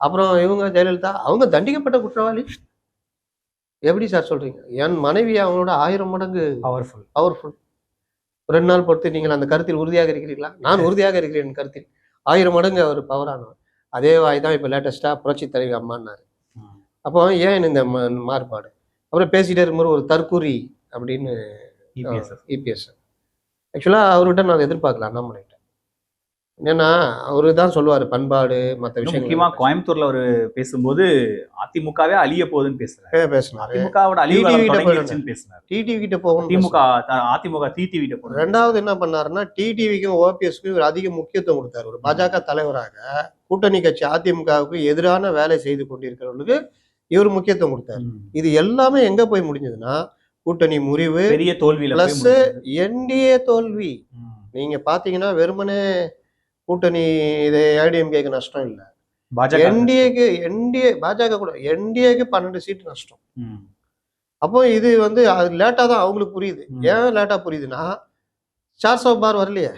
அப்புறம் இவங்க ஜெயலலிதா அவங்க தண்டிக்கப்பட்ட குற்றவாளி. எப்படி சார் சொல்றீங்க? என் மனைவி அவங்களோட ஆயிரம் மடங்கு பவர்ஃபுல் பவர்ஃபுல் ரெண்டு நாள் பொறுத்து நீங்கள் அந்த கருத்தில் உறுதியாக இருக்கிறீர்களா? நான் உறுதியாக இருக்கிறேன் கருத்தில். ஆயிரம் மடங்கு அவர் பவரானவர் அதே வாய் தான் இப்போ லேட்டஸ்ட்டாக புரட்சி தலைவி அம்மான்னாரு. அப்போ ஏன் இந்த மாறுபாடு? அப்புறம் பேசிட்டே இருக்கும்போது ஒரு தற்கூரி அப்படின்னு இபிஎஸ் ஆக்சுவலாக அவர்கிட்ட நான் அதை எதிர்பார்க்கல அண்ணாமலைகிட்ட. ஏன்னா அவரு தான் சொல்லுவார் பண்பாடு மற்ற முக்கியமா விஷயங்கள். கோயம்புத்தூர்ல ஒரு பேசும்போது அதிமுகவே அழிய போகுதுன்னு பேசுறாரு. பேசினாரு. அதிமுகவோட அழிவு பேசினாரு. டிடிவி கிட்ட போகணும் திமுக அதிமுக டிடிவி கிட்ட போறது ரெண்டாவது என்ன பண்ணாருன்னா டிடிவிக்கும் ஓபிஎஸ்க்கும் இவர் அதிக முக்கியத்துவம் கொடுத்தாரு. ஒரு பாஜக தலைவராக கூட்டணி கட்சி அதிமுகவுக்கு எதிரான வேலை செய்து கொண்டிருக்கிறவர்களுக்கு இவர் முக்கியத்துவம் கொடுத்தாரு. இது எல்லாமே எங்க போய் முடிஞ்சதுன்னா கூட்டணி முறிவு பெரிய போய் பிளஸ். என்டிஏ தோல்வி. நீங்க பாத்தீங்கன்னா வெறுமனே கூட்டணி இது ஏடிஎம்கேக்கு நஷ்டம் இல்ல. என்டிஏக்கு என்டிஏ பாஜக கூட என்டிஏக்கு பன்னெண்டு சீட்டு நஷ்டம். அப்போ இது வந்து அது லேட்டா தான் அவங்களுக்கு புரியுது. ஏன் லேட்டா புரியுதுன்னா சார் சோ பார் வரலையே.